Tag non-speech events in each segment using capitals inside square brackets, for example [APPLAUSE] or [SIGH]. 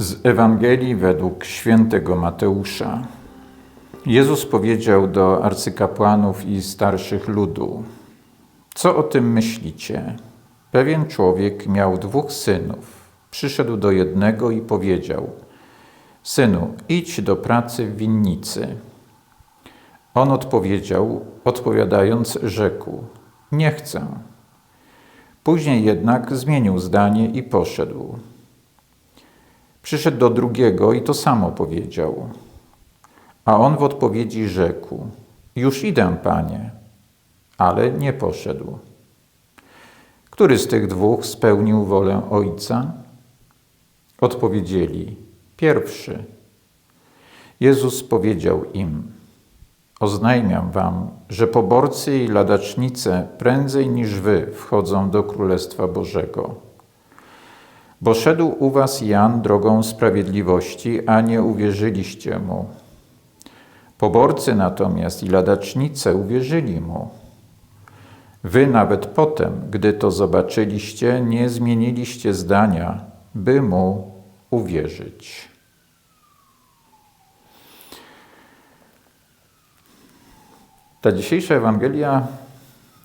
Z Ewangelii według świętego Mateusza. Jezus powiedział do arcykapłanów i starszych ludu: Co o tym myślicie? Pewien człowiek miał dwóch synów. Przyszedł do jednego i powiedział: Synu, idź do pracy w winnicy. On odpowiedział, odpowiadając, rzekł: Nie chcę. Później jednak zmienił zdanie i poszedł. Przyszedł do drugiego i to samo powiedział. A on w odpowiedzi rzekł: Już idę, panie, ale nie poszedł. Który z tych dwóch spełnił wolę ojca? Odpowiedzieli: Pierwszy. Jezus powiedział im: Oznajmiam wam, że poborcy i ladacznice prędzej niż wy wchodzą do Królestwa Bożego. Bo szedł u was Jan drogą sprawiedliwości, a nie uwierzyliście mu. Poborcy natomiast i ladacznice uwierzyli mu. Wy nawet potem, gdy to zobaczyliście, nie zmieniliście zdania, by mu uwierzyć. Ta dzisiejsza Ewangelia,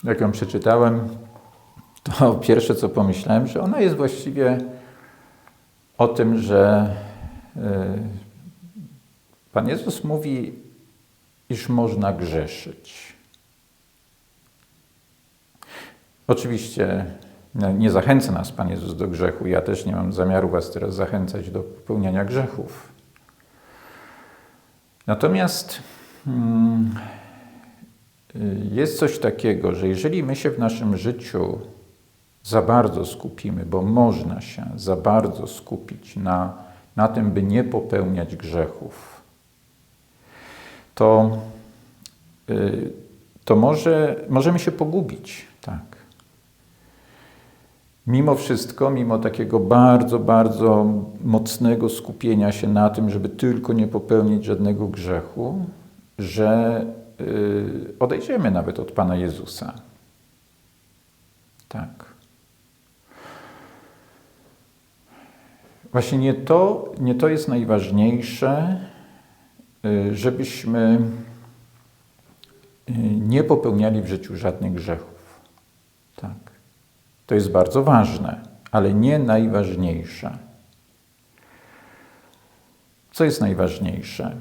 jak ją przeczytałem, to [LAUGHS] pierwsze co pomyślałem, że ona jest właściwie o tym, że e, Pan Jezus mówi, iż można grzeszyć. Oczywiście nie zachęca nas Pan Jezus do grzechu. Ja też nie mam zamiaru Was teraz zachęcać do popełniania grzechów. Natomiast hmm, jest coś takiego, że jeżeli my się w naszym życiu za bardzo skupimy, bo można się za bardzo skupić na, na tym, by nie popełniać grzechów, to, y, to może, możemy się pogubić. Tak. Mimo wszystko, mimo takiego bardzo, bardzo mocnego skupienia się na tym, żeby tylko nie popełnić żadnego grzechu, że yy, odejdziemy nawet od Pana Jezusa. Tak. Właśnie nie to, nie to jest najważniejsze, y, żebyśmy y, nie popełniali w życiu żadnych grzechów. Tak. To jest bardzo ważne, ale nie najważniejsze. Co jest najważniejsze?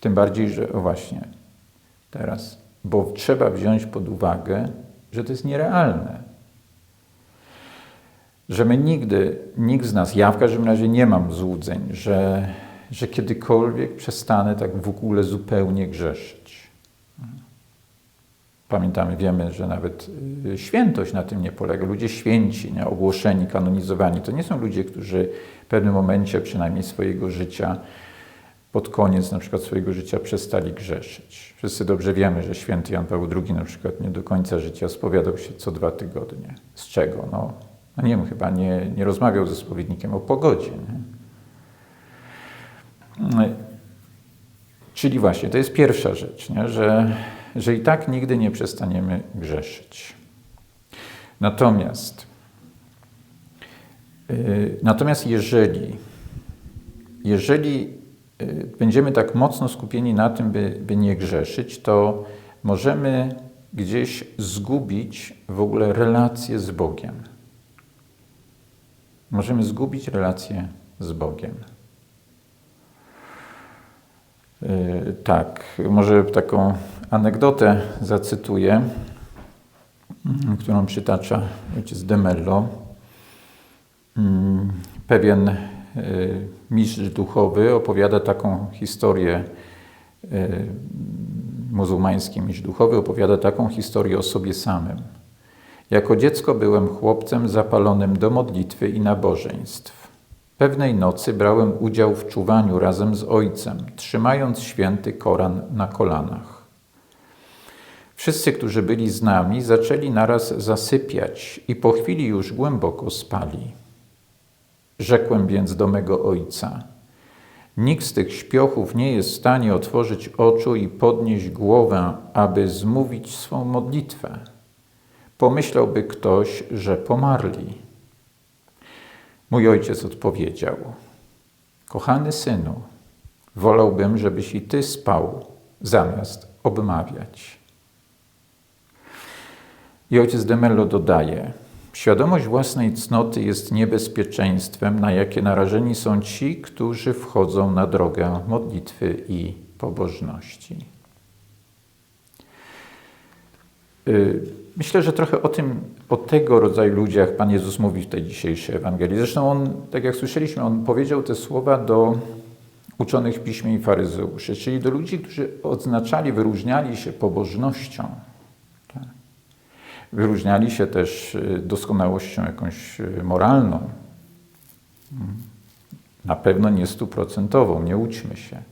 Tym bardziej, że o właśnie teraz, bo trzeba wziąć pod uwagę, że to jest nierealne że my nigdy, nikt z nas, ja w każdym razie nie mam złudzeń, że, że kiedykolwiek przestanę tak w ogóle zupełnie grzeszyć. Pamiętamy, wiemy, że nawet y, świętość na tym nie polega. Ludzie święci, nie? ogłoszeni, kanonizowani, to nie są ludzie, którzy w pewnym momencie przynajmniej swojego życia, pod koniec na przykład swojego życia przestali grzeszyć. Wszyscy dobrze wiemy, że święty Jan Paweł II na przykład nie do końca życia spowiadał się co dwa tygodnie. Z czego? No, no nie wiem, chyba nie, nie rozmawiał ze spowiednikiem o pogodzie. Nie? Czyli właśnie, to jest pierwsza rzecz, nie? Że, że i tak nigdy nie przestaniemy grzeszyć. Natomiast, yy, natomiast jeżeli, jeżeli yy, będziemy tak mocno skupieni na tym, by, by nie grzeszyć, to możemy gdzieś zgubić w ogóle relacje z Bogiem możemy zgubić relację z Bogiem. Yy, tak, może taką anegdotę zacytuję, mm, którą przytacza ojciec de Mello. Mm, pewien yy, mistrz duchowy opowiada taką historię, yy, muzułmański mistrz duchowy opowiada taką historię o sobie samym. Jako dziecko byłem chłopcem zapalonym do modlitwy i nabożeństw. Pewnej nocy brałem udział w czuwaniu razem z ojcem, trzymając święty Koran na kolanach. Wszyscy, którzy byli z nami, zaczęli naraz zasypiać i po chwili już głęboko spali. Rzekłem więc do mego ojca: Nikt z tych śpiochów nie jest w stanie otworzyć oczu i podnieść głowę, aby zmówić swą modlitwę. Pomyślałby ktoś, że pomarli. Mój ojciec odpowiedział: Kochany synu, wolałbym, żebyś i ty spał, zamiast obmawiać. I ojciec Demello dodaje: Świadomość własnej cnoty jest niebezpieczeństwem, na jakie narażeni są ci, którzy wchodzą na drogę modlitwy i pobożności. Y, myślę, że trochę o tym, o tego rodzaju ludziach Pan Jezus mówi w tej dzisiejszej Ewangelii. Zresztą On, tak jak słyszeliśmy, On powiedział te słowa do uczonych piśmie i faryzeuszy, czyli do ludzi, którzy odznaczali, wyróżniali się pobożnością. Tak? Wyróżniali się też y, doskonałością jakąś y, moralną. Mm. Na pewno nie stuprocentową, nie łudźmy się.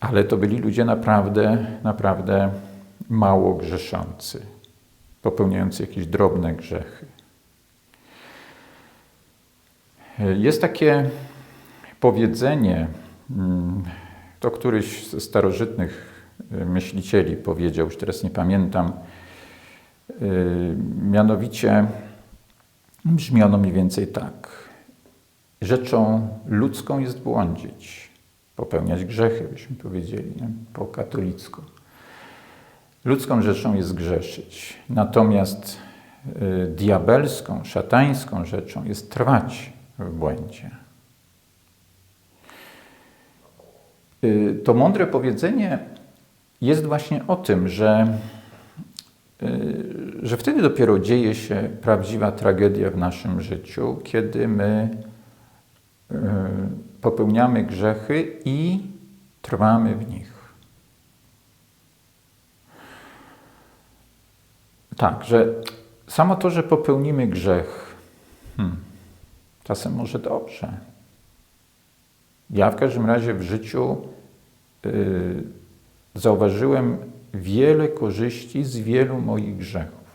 Ale to byli ludzie naprawdę, naprawdę mało grzeszący, popełniający jakieś drobne grzechy. Jest takie powiedzenie, mm, to któryś ze starożytnych y, myślicieli powiedział, już teraz nie pamiętam, y, mianowicie brzmi ono mniej więcej tak. Rzeczą ludzką jest błądzić, popełniać grzechy, byśmy powiedzieli nie? po katolicku. Ludzką rzeczą jest grzeszyć, natomiast y, diabelską, szatańską rzeczą jest trwać w błędzie. Y, to mądre powiedzenie jest właśnie o tym, że, y, że wtedy dopiero dzieje się prawdziwa tragedia w naszym życiu, kiedy my popełniamy grzechy i trwamy w nich. Tak, że samo to, że popełnimy grzech, hmm, czasem może dobrze. Ja w każdym razie w życiu yy, zauważyłem wiele korzyści z wielu moich grzechów.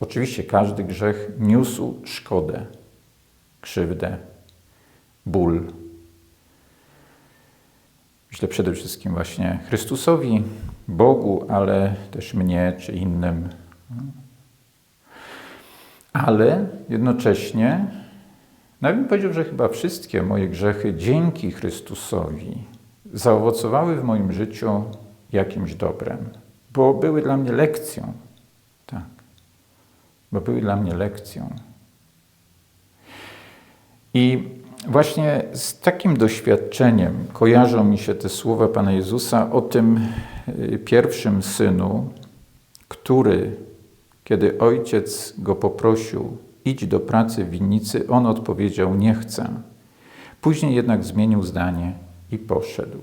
Oczywiście każdy grzech niósł szkodę, krzywdę, ból. Myślę przede wszystkim właśnie Chrystusowi, Bogu, ale też mnie czy innym. Ale jednocześnie, nawet bym powiedział, że chyba wszystkie moje grzechy dzięki Chrystusowi zaowocowały w moim życiu jakimś dobrem, bo były dla mnie lekcją. Tak, bo były dla mnie lekcją. I właśnie z takim doświadczeniem kojarzą mi się te słowa Pana Jezusa o tym y, pierwszym synu, który, kiedy ojciec go poprosił, idź do pracy w winnicy, on odpowiedział, nie chcę. Później jednak zmienił zdanie i poszedł.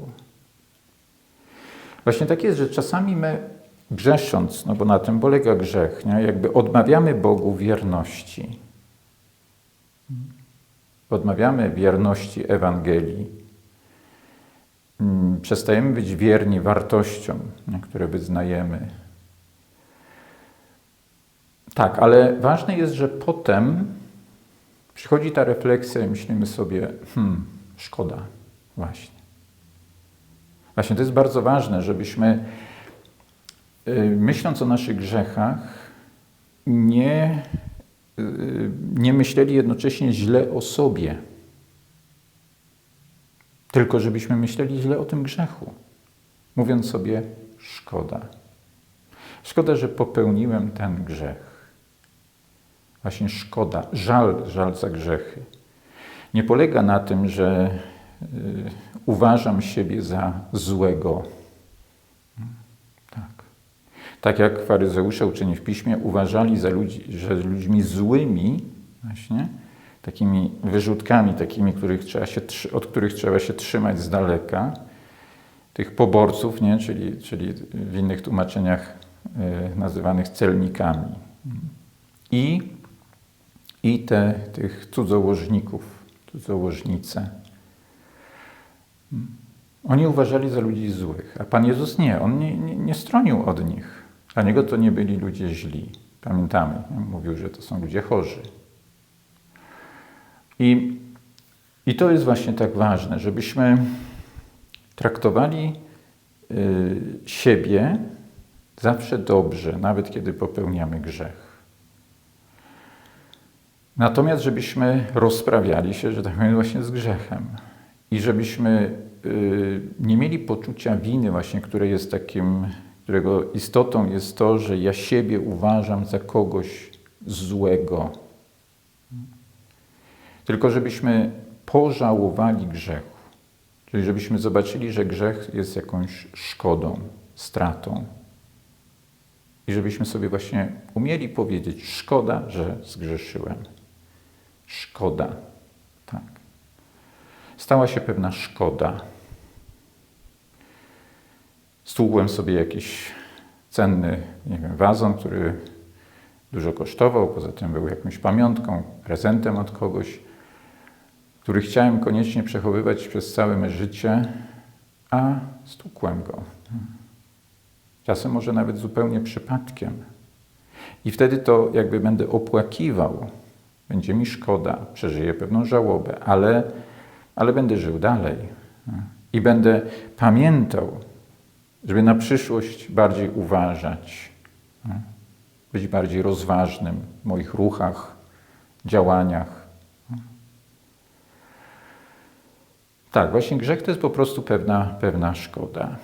Właśnie tak jest, że czasami my grzesząc, no bo na tym polega grzech, nie? jakby odmawiamy Bogu wierności odmawiamy wierności Ewangelii, mm, przestajemy być wierni wartościom, które wyznajemy. Tak, ale ważne jest, że potem przychodzi ta refleksja i myślimy sobie, hmm, szkoda, właśnie. Właśnie to jest bardzo ważne, żebyśmy y, myśląc o naszych grzechach, nie nie myśleli jednocześnie źle o sobie, tylko żebyśmy myśleli źle o tym grzechu, mówiąc sobie szkoda. Szkoda, że popełniłem ten grzech. Właśnie szkoda, żal, żal za grzechy. Nie polega na tym, że y, uważam siebie za złego tak jak faryzeusze uczeni w piśmie uważali za ludzi, że ludźmi złymi, właśnie, takimi wyrzutkami, takimi, których trzeba się, od których trzeba się trzymać z daleka, tych poborców, nie? Czyli, czyli w innych tłumaczeniach y, nazywanych celnikami. I, i te, tych cudzołożników, cudzołożnice. Oni uważali za ludzi złych, a Pan Jezus nie, On nie, nie, nie stronił od nich. Dla niego to nie byli ludzie źli. Pamiętamy, mówił, że to są ludzie chorzy. I, I to jest właśnie tak ważne, żebyśmy traktowali y, siebie zawsze dobrze, nawet kiedy popełniamy grzech. Natomiast, żebyśmy rozprawiali się, że tak powiem, właśnie z grzechem. I żebyśmy y, nie mieli poczucia winy, właśnie, które jest takim, którego istotą jest to, że ja siebie uważam za kogoś złego. Tylko żebyśmy pożałowali grzechu. Czyli żebyśmy zobaczyli, że grzech jest jakąś szkodą, stratą. I żebyśmy sobie właśnie umieli powiedzieć: Szkoda, że zgrzeszyłem. Szkoda. Tak. Stała się pewna szkoda. Stługłem sobie jakiś cenny, nie wiem, wazon, który dużo kosztował, poza tym był jakąś pamiątką, prezentem od kogoś, który chciałem koniecznie przechowywać przez całe me życie, a stukłem go. Czasem może nawet zupełnie przypadkiem. I wtedy to jakby będę opłakiwał, będzie mi szkoda, przeżyję pewną żałobę, ale, ale będę żył dalej. I będę pamiętał, żeby na przyszłość bardziej uważać, być bardziej rozważnym w moich ruchach, działaniach. Tak, właśnie grzech to jest po prostu pewna, pewna szkoda.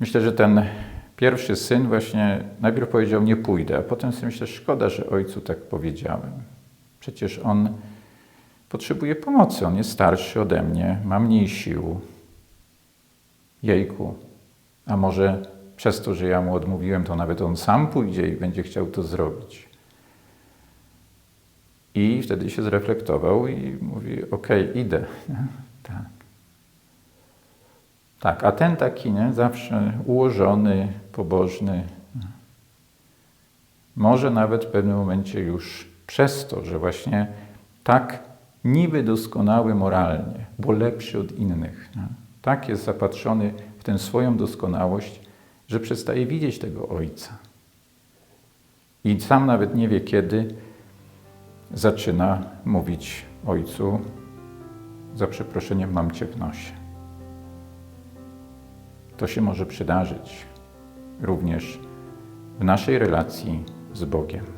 Myślę, że ten pierwszy syn właśnie najpierw powiedział nie pójdę, a potem sobie myślę, szkoda, że ojcu tak powiedziałem. Przecież on potrzebuje pomocy, on jest starszy ode mnie, ma mniej sił. Jejku, a może przez to, że ja mu odmówiłem, to nawet on sam pójdzie i będzie chciał to zrobić. I wtedy się zreflektował i mówi: Okej, idę. [LAUGHS] Tak. Tak, a ten taki, nie, zawsze ułożony, pobożny, może nawet w pewnym momencie już przez to, że właśnie tak niby doskonały moralnie, bo lepszy od innych, nie, tak jest zapatrzony tę swoją doskonałość, że przestaje widzieć tego Ojca. I sam nawet nie wie kiedy zaczyna mówić Ojcu, za przeproszeniem mam Cię w nosie. To się może przydarzyć również w naszej relacji z Bogiem.